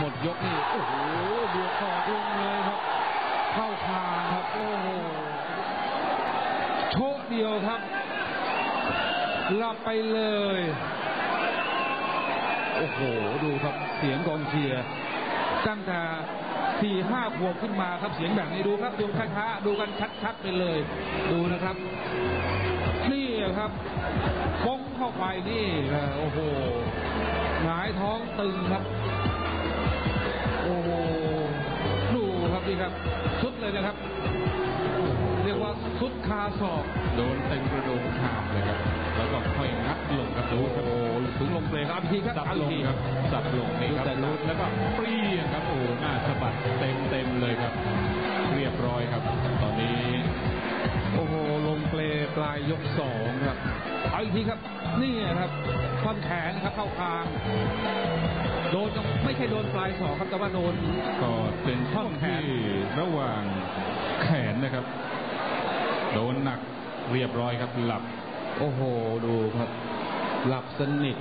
หมดยกนี่โอ้โหบวกคอดวงเลยครับ เข้าคางครับ โอ้โหโชคเดียวครับหลับไปเลย โอ้โห ดูครับเสียงกองเชียร์ตั้งแต่สี่ห้าขวบขึ้นมาครับเสียงแบบนี้ดูครับ ดูช้าๆดูกันชัดๆไปเลย ดูนะครับ นี่ครับป้งเข้าไปนี่โอ้โหหงายท้องตึงครับ ครับนี่ครับสุดเลยนะครับ เรียกว่าสุดคาศอก โดนเต็มกระโดงคางเลยครับ แล้วก็ค่อยงัดลงครับดูครับโอ้โหถึงลงเปลครับทีครับสับเอาลงทีครับสับลงนี่ครับแต่รู้แล้วก็เปรี้ยงครับโอ้โหหน้าสะบัดเต็มเต็มๆเลยครับ เรียบร้อยครับ ตอนนี้ โอ้โหลงเปลปลายยกสองครับเอาอีกทีครับ นี่ครับท่อนแขนครับเข้าคางโดนก็ไม่ใช่โดนปลายศอกครับแต่ว่าโดนก็เป็นช่องที่ระหว่างแขนนะครับ โดนหนักเรียบร้อยครับหลับ โอ้โห ดูครับ หลับสนิท